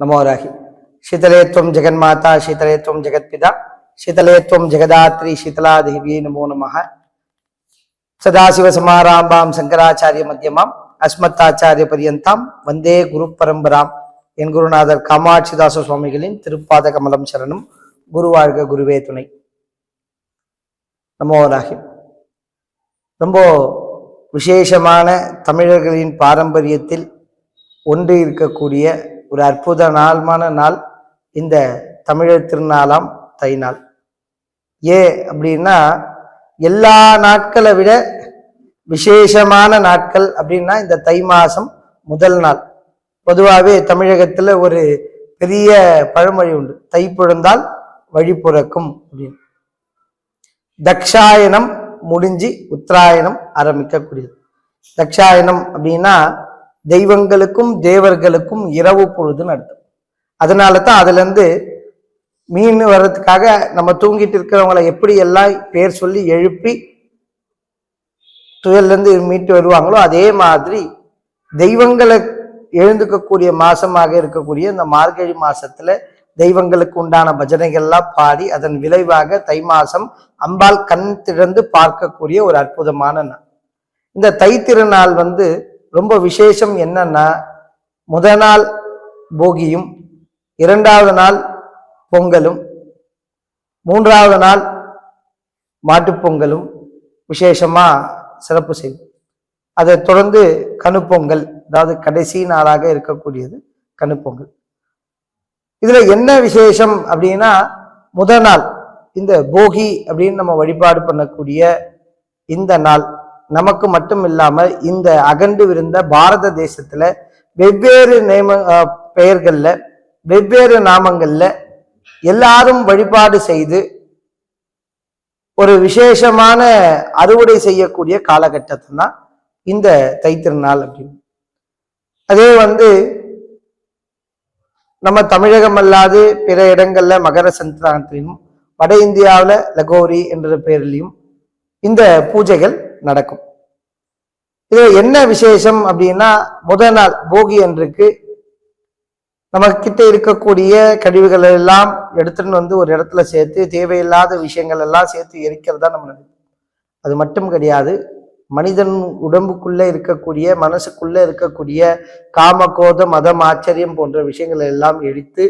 నమోరాహి శీతలే త్వం జగన్మాత శీతలే త్వం జగత్పిత శీతలే త్వం జగదాత్రి శీతలాదేవి నమో నమ சதாசிவசமாராம்பாம் சங்கராச்சாரிய மத்தியமாம் அஸ்மத்தாச்சாரிய பரியந்தாம் வந்தே குரு பரம்பராம் என் குருநாதர் காமாட்சிதாச சுவாமிகளின் திருப்பாத கமலம் சரணம் குரு வாழ்க குருவே துணை நமோராகி ரொம்ப விசேஷமான தமிழர்களின் பாரம்பரியத்தில் ஒன்று இருக்கக்கூடிய ஒரு அற்புத நாள்மான நாள் இந்த தமிழர் திருநாளாம் தை நாள். ஏ அப்படின்னா எல்லா நாட்களை விட விசேஷமான நாட்கள் அப்படின்னா இந்த தை மாதம் முதல் நாள். பொதுவாகவே தமிழகத்துல ஒரு பெரிய பழமொழி உண்டு. தை பிறந்தால் வழி பிறக்கும் அப்படின்னு. தக்ஷாயனம் முடிஞ்சு உத்தராயணம் ஆரம்பிக்கக்கூடியது. தக்ஷாயனம் அப்படின்னா தெய்வங்களுக்கும் தேவர்களுக்கும் இரவு பொழுதுன்னு அர்த்தம். அதனால தான் அதுலேருந்து மீன் வர்றதுக்காக நம்ம தூங்கிட்டு இருக்கிறவங்கள எப்படி எல்லாம் பேர் சொல்லி எழுப்பி துயல்லேருந்து மீட்டு வருவாங்களோ அதே மாதிரி தெய்வங்களை எழுந்துக்கக்கூடிய மாசமாக இருக்கக்கூடிய இந்த மார்கழி மாசத்துல தெய்வங்களுக்கு உண்டான பஜனைகள்லாம் பாடி அதன் விளைவாக தை மாசம் அம்பாள் கண் திறந்து பார்க்கக்கூடிய ஒரு அற்புதமான நாள். இந்த தை திருநாள் வந்து ரொம்ப விசேஷம் என்னன்னா முத நாள் போகியும் இரண்டாவது நாள் பொங்கலும் மூன்றாவது நாள் மாட்டுப்பொங்கலும் விசேஷமாக சிறப்பு செய்யும். அதை தொடர்ந்து கணுப்பொங்கல் அதாவது கடைசி நாளாக இருக்கக்கூடியது கணுப்பொங்கல். இதில் என்ன விசேஷம் அப்படின்னா முத நாள் இந்த போகி அப்படின்னு நம்ம வழிபாடு பண்ணக்கூடிய இந்த நாள் நமக்கு மட்டும் இல்லாமல் இந்த அகண்டு விருந்த பாரத தேசத்துல வெவ்வேறு நேம பெயர்கள்ல வெவ்வேறு நாமங்கள்ல எல்லாரும் வழிபாடு செய்து ஒரு விசேஷமான அறுவடை செய்யக்கூடிய காலகட்டத்தை தான் இந்த தைத்திருநாள் அப்படின்னு. அதே வந்து நம்ம தமிழகம் அல்லாது பிற இடங்கள்ல மகர சங்கராந்திலும் வட இந்தியாவில் லகோரி என்ற பெயர்லையும் இந்த பூஜைகள் நடக்கும். இது என்ன விசேஷம் அப்படின்னா முதல் நாள் போகி அன்றுக்கு நம்ம இருக்கக்கூடிய கழிவுகள் எல்லாம் எடுத்துன்னு வந்து ஒரு இடத்துல சேர்த்து தேவையில்லாத விஷயங்கள் எல்லாம் சேர்த்து எரிக்கிறதா நம்ம நினைப்போம். அது மட்டும் கிடையாது. மனிதன் உடம்புக்குள்ளே இருக்கக்கூடிய மனசுக்குள்ளே இருக்கக்கூடிய காம கோத மதம் ஆச்சரியம் போன்ற விஷயங்களை எல்லாம் எரித்து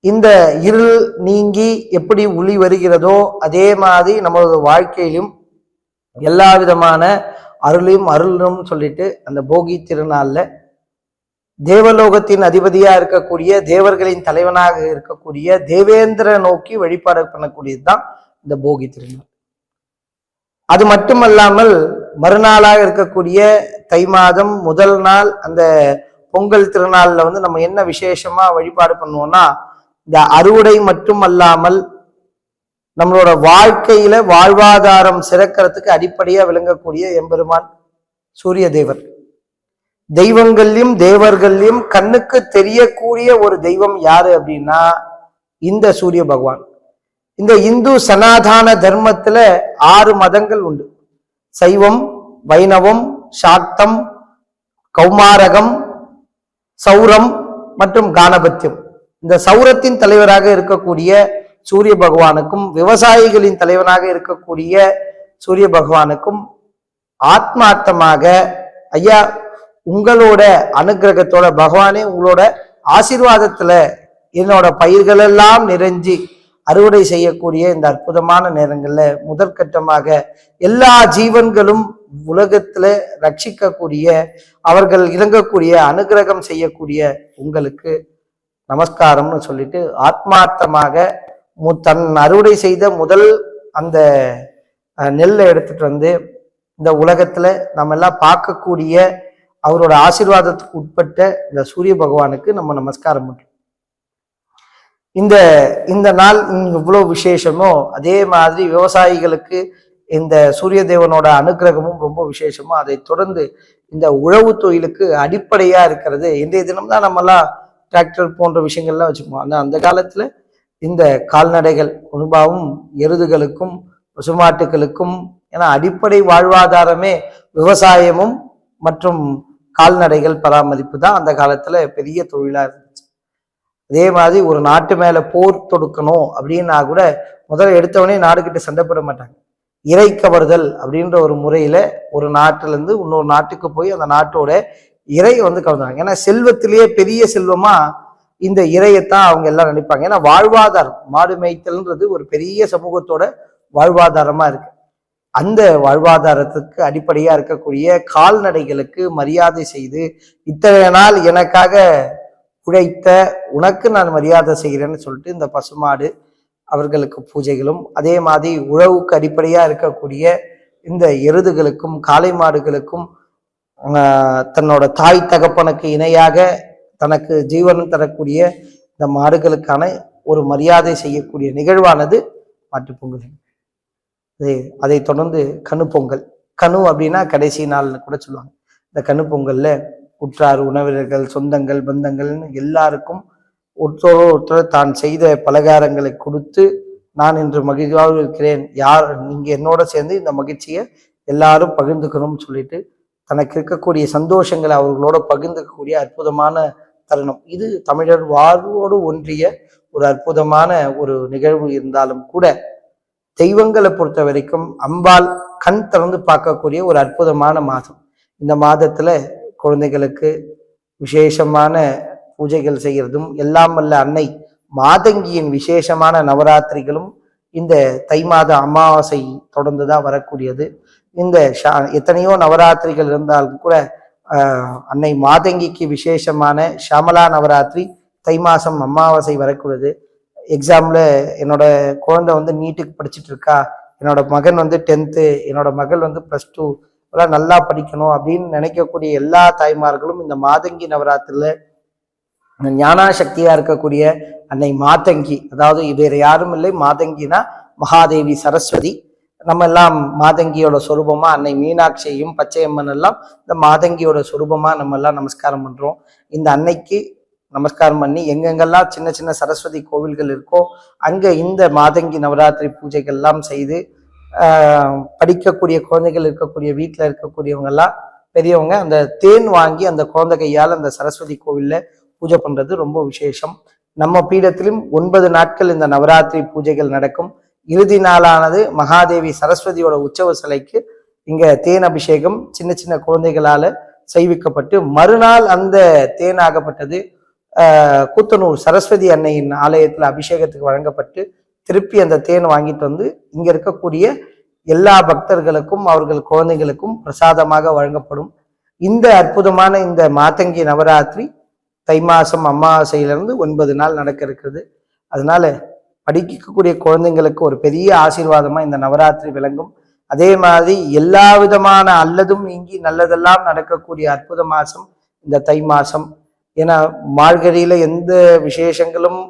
இந்த இருள் நீங்கி எப்படி ஒளி வருகிறதோ அதே மாதிரி நம்மளோட வாழ்க்கையிலும் எல்லா விதமான அருளையும் அருளும் சொல்லிட்டு அந்த போகி திருநாளில் தேவலோகத்தின் அதிபதியா இருக்கக்கூடிய தேவர்களின் தலைவனாக இருக்கக்கூடிய தேவேந்திர நோக்கி வழிபாடு பண்ணக்கூடியது தான் இந்த போகி திருநாள். அது மட்டுமல்லாமல் மறுநாளாக இருக்கக்கூடிய தை மாதம் முதல் நாள் அந்த பொங்கல் திருநாளில் வந்து நம்ம என்ன விசேஷமா வழிபாடு பண்ணுவோம்னா இந்த அறுவடை மட்டும் அல்லாமல் நம்மளோட வாழ்க்கையில வாழ்வாதாரம் சிறக்கிறதுக்கு அடிப்படையா விளங்கக்கூடிய எம்பெருமான் சூரிய தேவர் தெய்வங்கள்லையும் தேவர்கள்லையும் கண்ணுக்கு தெரியக்கூடிய ஒரு தெய்வம் யாரு அப்படின்னா இந்த சூரிய பகவான். இந்த இந்து சனாதான தர்மத்துல ஆறு மதங்கள் உண்டு. சைவம் வைணவம் சாக்தம் கௌமாரகம் சௌரம் மற்றும் கானபத்தியம். இந்த சௌரத்தின் தலைவராக இருக்கக்கூடிய சூரிய பகவானுக்கும் விவசாயிகளின் தலைவனாக இருக்கக்கூடிய சூரிய பகவானுக்கும் ஆத்மார்த்தமாக ஐயா உங்களோட அனுக்கிரகத்தோட பகவானே உங்களோட ஆசீர்வாதத்துல என்னோட பயிர்கள் எல்லாம் அறுவடை செய்யக்கூடிய இந்த அற்புதமான நேரங்கள்ல முதற்கட்டமாக எல்லா ஜீவன்களும் உலகத்துல ரட்சிக்கக்கூடிய அவர்கள் இறங்கக்கூடிய அனுகிரகம் செய்யக்கூடிய உங்களுக்கு நமஸ்காரம்னு சொல்லிட்டு ஆத்மார்த்தமாக தன் அறுவடை செய்த முதல் அந்த நெல்லை எடுத்துட்டு வந்து இந்த உலகத்துல நம்ம எல்லாம் பார்க்கக்கூடிய அவரோட ஆசீர்வாதத்துக்கு உட்பட்ட இந்த சூரிய பகவானுக்கு நம்ம நமஸ்காரம் பண்ணுறோம் இந்த இந்த நாள் இவ்வளவு விசேஷமோ அதே மாதிரி விவசாயிகளுக்கு இந்த சூரிய தேவனோட அனுக்கிரகமும் ரொம்ப விசேஷமோ அதை தொடர்ந்து இந்த உழவு தொழிலுக்கு அடிப்படையா இருக்கிறது. இன்றைய தினம்தான் நம்மலாம் டிராக்டர் போன்ற விஷயங்கள்லாம் வச்சுப்போம் ஆனால் அந்த காலத்துல இந்த கால்நடைகள் உணவாவும் எருதுகளுக்கும் பசுமாட்டுகளுக்கும் ஏன்னா அடிப்படை வாழ்வாதாரமே விவசாயமும் மற்றும் கால்நடைகள் பராமரிப்பு தான் அந்த காலத்துல பெரிய தொழிலா இருந்துச்சு. அதே மாதிரி ஒரு நாட்டு மேல போர் தொடுக்கணும் அப்படின்னா கூட முதல்ல எடுத்தவொடனே நாடுகிட்ட சண்டைப்பட மாட்டாங்க. இறை கவர்தல் அப்படின்ற ஒரு முறையில ஒரு நாட்டிலேருந்து இன்னொரு நாட்டுக்கு போய் அந்த நாட்டோட இறை வந்து கவர்ந்தாங்க. ஏன்னா செல்வத்திலேயே பெரிய செல்வமா இந்த இறையத்தான் அவங்க எல்லாம் நினைப்பாங்க. ஏன்னா வாழ்வாதாரம் மாடு மேய்த்தல்ன்றது ஒரு பெரிய சமூகத்தோட வாழ்வாதாரமா இருக்கு. அந்த வாழ்வாதாரத்துக்கு அடிப்படையா இருக்கக்கூடிய கால்நடைகளுக்கு மரியாதை செய்து இத்தகைய நாள் எனக்காக உழைத்த உனக்கு நான் மரியாதை செய்கிறேன்னு சொல்லிட்டு இந்த பசுமாடு அவர்களுக்கு பூஜைகளும் அதே மாதிரி உழவுக்கு அடிப்படையா இருக்கக்கூடிய இந்த எருதுகளுக்கும் காளை மாடுகளுக்கும் தன்னோட தாய் தகப்பனுக்கு இணையாக தனக்கு ஜீவனம் தரக்கூடிய இந்த மாடுகளுக்கான ஒரு மரியாதை செய்யக்கூடிய நிகழ்வானது மாட்டுப்பொங்கல். அது அதை தொடர்ந்து கனு பொங்கல் கனு அப்படின்னா கடைசி நாள்னு கூட சொல்லுவாங்க. இந்த கணு பொங்கல்ல உற்றார் உணவினர்கள் சொந்தங்கள் பந்தங்கள்னு எல்லாருக்கும் ஒருத்தரோ ஒருத்தர் தான் செய்த பலகாரங்களை கொடுத்து நான் இன்று மகிழ்வாக இருக்கிறேன். யார் நீங்க என்னோட சேர்ந்து இந்த மகிழ்ச்சியை எல்லாரும் பகிர்ந்துக்கணும்னு சொல்லிட்டு தனக்கு இருக்கக்கூடிய சந்தோஷங்களை அவர்களோட பகிர்ந்துக்கக்கூடிய அற்புதமான தருணம். இது தமிழர் வாழ்வோடு ஒன்றிய ஒரு அற்புதமான ஒரு நிகழ்வு இருந்தாலும் கூட தெய்வங்களை பொறுத்த வரைக்கும் அம்பாள் கண் திறந்து பார்க்கக்கூடிய ஒரு அற்புதமான மாதம். இந்த மாதத்துல குழந்தைகளுக்கு விசேஷமான பூஜைகள் செய்கிறதும் எல்லாம் அல்ல அன்னை மாதங்கியின் விசேஷமான நவராத்திரிகளும் இந்த தை மாத அமாவாசை தொடர்ந்து தான் வரக்கூடியது. இந்த ஷா- எத்தனையோ நவராத்திரிகள் இருந்தாலும் கூட அன்னை மாதங்கிக்கு விசேஷமான ஷாமலா நவராத்திரி தை மாசம் அமாவாசை வரக்கூடாது. எக்ஸாமில் என்னோட குழந்தை வந்து நீட்டுக்கு படிச்சுட்டு இருக்கா. என்னோட மகன் வந்து டென்த்து என்னோட மகள் வந்து ப்ளஸ் டூ எல்லாம் நல்லா படிக்கணும் அப்படின்னு நினைக்கக்கூடிய எல்லா தாய்மார்களும் இந்த மாதங்கி நவராத்திரில ஞானா சக்தியாக இருக்கக்கூடிய அன்னை மாதங்கி அதாவது வேறு யாரும் இல்லை மாதங்கினா மகாதேவி சரஸ்வதி நம்ம எல்லாம் மாதங்கியோட சொரூபமா அன்னை மீனாட்சியையும் பச்சையம்மன் எல்லாம் இந்த மாதங்கியோட சொரூபமா நம்ம எல்லாம் நமஸ்காரம் பண்றோம். இந்த அன்னைக்கு நமஸ்காரம் பண்ணி எங்கெங்கெல்லாம் சின்ன சின்ன சரஸ்வதி கோவில்கள் இருக்கோ அங்க இந்த மாதங்கி நவராத்திரி பூஜைகள் எல்லாம் செய்து படிக்கக்கூடிய குழந்தைகள் இருக்கக்கூடிய வீட்டில் இருக்கக்கூடியவங்க எல்லாம் பெரியவங்க அந்த தேன் வாங்கி அந்த குழந்தை கையால் அந்த சரஸ்வதி கோவிலில் பூஜை பண்ணுறது ரொம்ப விசேஷம். நம்ம பீடத்திலும் ஒன்பது நாட்கள் இந்த நவராத்திரி பூஜைகள் நடக்கும். இறுதி நாளானது மகாதேவி சரஸ்வதியோட உற்சவ சிலைக்கு இங்க தேன் அபிஷேகம் சின்ன சின்ன குழந்தைகளால செய்விக்கப்பட்டு மறுநாள் அந்த தேன் ஆகப்பட்டது கூத்தனூர் சரஸ்வதி அன்னையின் ஆலயத்தில் அபிஷேகத்துக்கு வழங்கப்பட்டு திருப்பி அந்த தேன் வாங்கிட்டு வந்து இங்க இருக்கக்கூடிய எல்லா பக்தர்களுக்கும் அவர்கள் குழந்தைகளுக்கும் பிரசாதமாக வழங்கப்படும். இந்த அற்புதமான இந்த மாதங்கி நவராத்திரி தை மாசம் அமாவாசையிலிருந்து ஒன்பது நாள் நடக்க இருக்கிறது. அதனால படிக்கக்கூடிய குழந்தைங்களுக்கு ஒரு பெரிய ஆசீர்வாதமா இந்த நவராத்திரி விளங்கும். அதே மாதிரி எல்லா விதமான அல்லதும் இங்கி நல்லதெல்லாம் நடக்கக்கூடிய அற்புத மாசம் இந்த தை மாசம். ஏன்னா மார்கழியில எந்த விசேஷங்களும்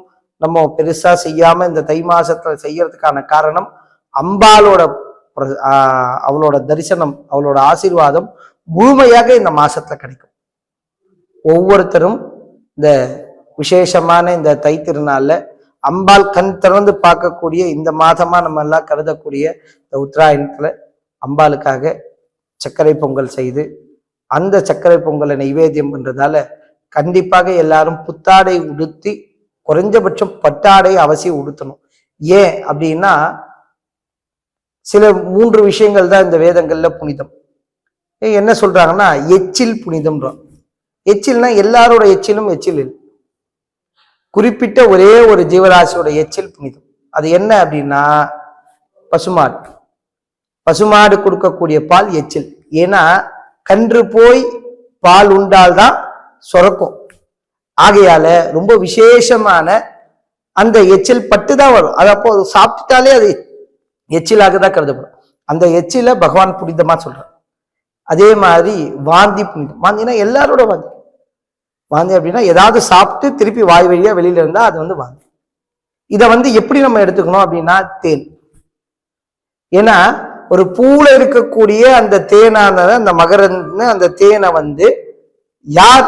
நம்ம பெருசா செய்யாம இந்த தை மாசத்துல செய்யறதுக்கான காரணம் அம்பாளோட பிர- அவளோட தரிசனம் அவளோட ஆசீர்வாதம் முழுமையாக இந்த மாசத்துல கிடைக்கும். ஒவ்வொருத்தரும் இந்த விசேஷமான இந்த தை திருநாளில் அம்பாள் கண் திறந்து பார்க்கக்கூடிய இந்த மாதமா நம்ம எல்லாம் கருதக்கூடிய இந்த உத்தராயணத்துல அம்பாளுக்காக சர்க்கரை பொங்கல் செய்து அந்த சர்க்கரை பொங்கலை நைவேத்தியம் பண்றதால கண்டிப்பாக எல்லாரும் புத்தாடை உடுத்தி குறைஞ்சபட்சம் பட்டாடை அவசியம் உடுத்தணும். ஏன் அப்படின்னா சில மூன்று விஷயங்கள் தான் இந்த வேதங்கள்ல புனிதம். என்ன சொல்றாங்கன்னா எச்சில் புனிதம்ன்றோம் எச்சில்னா எல்லாரோட எச்சிலும் எச்சில் இல்லை. குறிப்பிட்ட ஒரே ஒரு ஜீவராசியோட எச்சில் புனிதம். அது என்ன அப்படின்னா பசுமாடு. பசுமாடு கொடுக்கக்கூடிய பால் எச்சில். ஏன்னா கன்று போய் பால் உண்டால்தான் சுரக்கும். ஆகையால ரொம்ப விசேஷமான அந்த எச்சில் பட்டு தான் வரும். அது அப்போ அது சாப்பிட்டுட்டாலே அது எச்சிலாக தான் கருதப்படும். அந்த எச்சில பகவான் புனிதமா சொல்றார். அதே மாதிரி வாந்தி புனிதம். வாந்தினா எல்லாரோட வாந்தி. வாந்தி அப்படின்னா ஏதாவது சாப்பிட்டு திருப்பி வாய் வழியா வெளியில இருந்தா அது வந்து வாந்தி. இதை வந்து எப்படி நம்ம எடுத்துக்கணும் அப்படின்னா தேன். ஏன்னா ஒரு பூல இருக்கக்கூடிய அந்த தேனானது அந்த மகரந்து அந்த தேனை வந்து யார்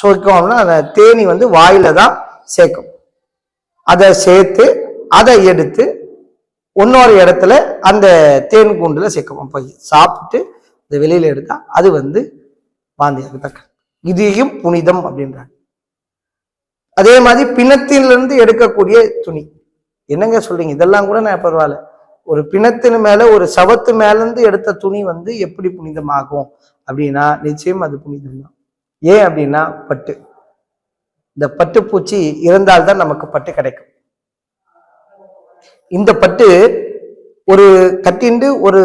சுவைக்கும் அப்படின்னா அந்த தேனி வந்து வாயில தான் சேர்க்கும். அதை சேர்த்து அதை எடுத்து இன்னொரு இடத்துல அந்த தேன் கூண்டுல சேர்க்கும். போய் சாப்பிட்டு அதை வெளியில எடுத்தா அது வந்து வாந்தியாக தக்க இதையும் புனிதம் அப்படின்றாங்க. அதே மாதிரி பிணத்திலிருந்து எடுக்கக்கூடிய துணி. என்னங்க சொல்றீங்க? இதெல்லாம் கூட நான் பரவாயில்ல. ஒரு பிணத்தின் மேல ஒரு சவத்து மேல இருந்து எடுத்த துணி வந்து எப்படி புனிதமாகும்? அப்படின்னா நிச்சயம் அது புனிதம் தான் ஏன் அப்படின்னா பட்டு. இந்த பட்டுப்பூச்சி இருந்தால்தான் நமக்கு பட்டு கிடைக்கும். இந்த பட்டு ஒரு கட்டிண்டு ஒரு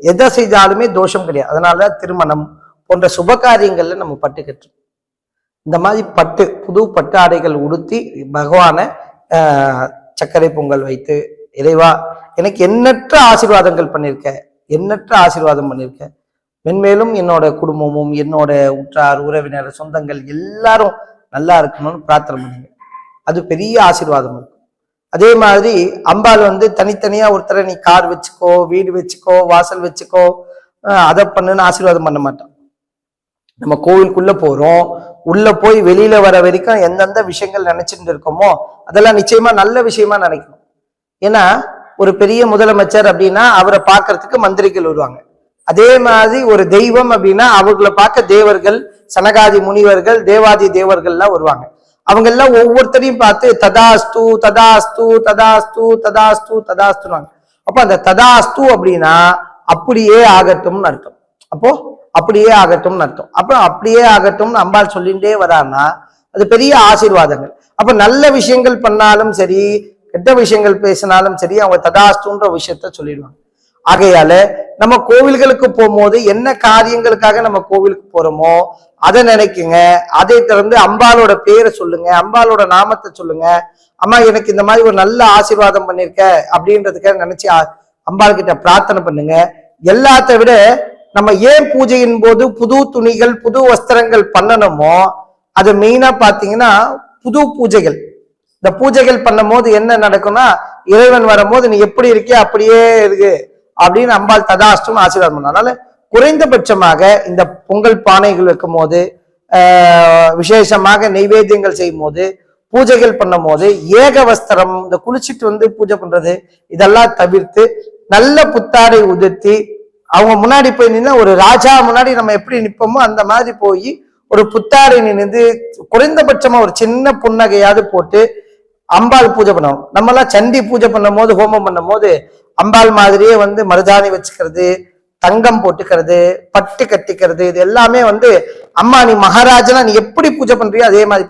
எதை செய்தாலுமே தோஷம் கிடையாது. அதனால திருமணம் போன்ற சுப காரியங்கள்ல நம்ம பட்டு கட்டுறோம் இந்த மாதிரி பட்டு புது பட்டு ஆடைகள் உடுத்தி பகவானை சர்க்கரை பொங்கல் வைத்து இறைவா எனக்கு எண்ணற்ற ஆசீர்வாதங்கள் பண்ணியிருக்க எண்ணற்ற ஆசீர்வாதம் பண்ணியிருக்க மென்மேலும் என்னோட குடும்பமும் என்னோட உற்றார் உறவினர் சொந்தங்கள் எல்லாரும் நல்லா இருக்கணும்னு பிரார்த்தனை பண்ணுங்க. அது பெரிய ஆசீர்வாதம் இருக்கும். அதே மாதிரி அம்பாள் வந்து தனித்தனியா ஒருத்தரை நீ கார் வச்சுக்கோ வீடு வச்சுக்கோ வாசல் வச்சுக்கோ அதை பண்ணுன்னு ஆசீர்வாதம் பண்ண மாட்டான். நம்ம கோவிலுக்குள்ள போறோம் உள்ள போய் வெளியில வர வரைக்கும் எந்தெந்த விஷயங்கள் நினைச்சிட்டு இருக்கோமோ அதெல்லாம் நிச்சயமா நல்ல விஷயமா நினைக்கணும். ஏன்னா ஒரு பெரிய முதலமைச்சர் அப்படின்னா அவரை பார்க்கறதுக்கு மந்திரிகள் வருவாங்க. அதே மாதிரி ஒரு தெய்வம் அப்படின்னா அவங்கள பார்க்க தேவர்கள் சனகாதி முனிவர்கள் தேவாதி தேவர்கள்லாம் வருவாங்க. அவங்க எல்லாம் ஒவ்வொருத்தரையும் பார்த்து ததாஸ்து ததாஸ்து ததாஸ்து ததாஸ்து ததாஸ்துவாங்க அப்போ அந்த ததாஸ்து அப்படின்னா அப்படியே ஆகட்டும்னு அர்த்தம். அப்போ அப்படியே ஆகட்டும்னு அர்த்தம். அப்புறம் அப்படியே ஆகட்டும்னு அம்பாள் சொல்லிட்டே வரான்னா அது பெரிய ஆசீர்வாதங்கள். அப்ப நல்ல விஷயங்கள் பண்ணாலும் சரி கெட்ட விஷயங்கள் பேசினாலும் சரி அவங்க ததாஸ்துன்ற விஷயத்த சொல்லிடுவாங்க. ஆகையால நம்ம கோவில்களுக்கு போகும்போது என்ன காரியங்களுக்காக நம்ம கோவிலுக்கு போறோமோ அதை நினைக்குங்க. அதை திறந்து அம்பாலோட பேரை சொல்லுங்க அம்பாளோட நாமத்தை சொல்லுங்க. அம்மா எனக்கு இந்த மாதிரி ஒரு நல்ல ஆசீர்வாதம் பண்ணிருக்க அப்படின்றதுக்காக நினைச்சு அம்பாள் கிட்ட பிரார்த்தனை பண்ணுங்க. எல்லாத்த விட நம்ம ஏன் பூஜையின் போது புது துணிகள் புது வஸ்திரங்கள் பண்ணணுமோ அது மெயினா பாத்தீங்கன்னா புது பூஜைகள். இந்த பூஜைகள் பண்ணும் போது என்ன நடக்கும்னா இறைவன் வரும்போது நீ எப்படி இருக்கே அப்படியே இருக்கு அப்படின்னு அம்பாள் ததாஷ்டம் ஆசீர்வாதம் பண்ண அதனால குறைந்தபட்சமாக இந்த பொங்கல் பானைகள் வைக்கும் போது விசேஷமாக நைவேத்தியங்கள் செய்யும் போது பூஜைகள் பண்ணும் போது ஏக வஸ்திரம் இந்த குளிச்சுட்டு வந்து பூஜை பண்றது இதெல்லாம் தவிர்த்து நல்ல புத்தாடை உதிர்த்தி அவங்க முன்னாடி போய் நின்று ஒரு ராஜா முன்னாடி நம்ம எப்படி நிற்போமோ அந்த மாதிரி போய் ஒரு புத்தாடை நின்று குறைந்தபட்சமா ஒரு சின்ன புன்னகையாவது போட்டு அம்பாள் பூஜை பண்ணணும். நம்ம சண்டி பூஜை பண்ணும் போது ஹோமம் பண்ணும் போது அம்பாள் மாதிரியே வந்து மருதாணி வச்சுக்கிறது தங்கம் போட்டுக்கிறது பட்டு கட்டிக்கிறது இது எல்லாமே வந்து அம்மா நீ மகாராஜனா நீ எப்படி பூஜை பண்றியோ அதே மாதிரி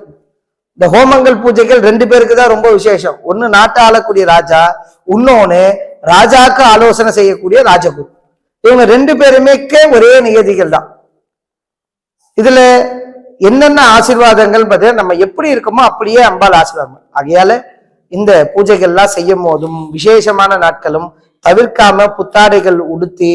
இந்த ஹோமங்கள் பூஜைகள் ரெண்டு பேருக்கு தான் ரொம்ப விசேஷம். ஒன்னு நாட்டை ஆளக்கூடிய ராஜா இன்னொன்னு ராஜாக்கு ஆலோசனை செய்யக்கூடிய ராஜகுரு. இவங்க ரெண்டு பேருமேக்கே ஒரே நியதிகள் தான். இதுல என்னென்ன ஆசீர்வாதங்கள் பார்த்தீங்கன்னா நம்ம எப்படி இருக்கோமோ அப்படியே அம்பாள் ஆசீர்வாதம். ஆகையால இந்த பூஜைகள்லாம் செய்யும் போதும் விசேஷமான நாட்களும் தவிர்க்காம புத்தாடைகள் உடுத்தி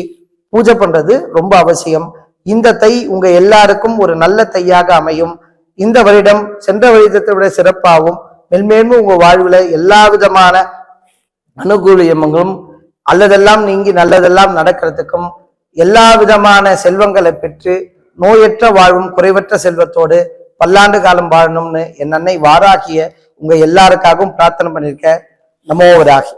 பூஜை பண்றது ரொம்ப அவசியம். இந்த தை உங்க எல்லாருக்கும் ஒரு நல்ல தையாக அமையும். இந்த வருடம் சென்ற வருடத்தை விட சிறப்பாகவும் மென்மேலும் உங்க வாழ்வுல எல்லா விதமான அனுகூலியங்களும் அல்லதெல்லாம் நீங்கி நல்லதெல்லாம் நடக்கிறதுக்கும் எல்லா விதமான செல்வங்களை பெற்று நோயற்ற வாழ்வும் குறைவற்ற செல்வத்தோடு பல்லாண்டு காலம் வாழணும்னு என் அன்னை வாராகிய உங்க எல்லாருக்காகவும் பிரார்த்தனை பண்ணியிருக்க. நமோவராகி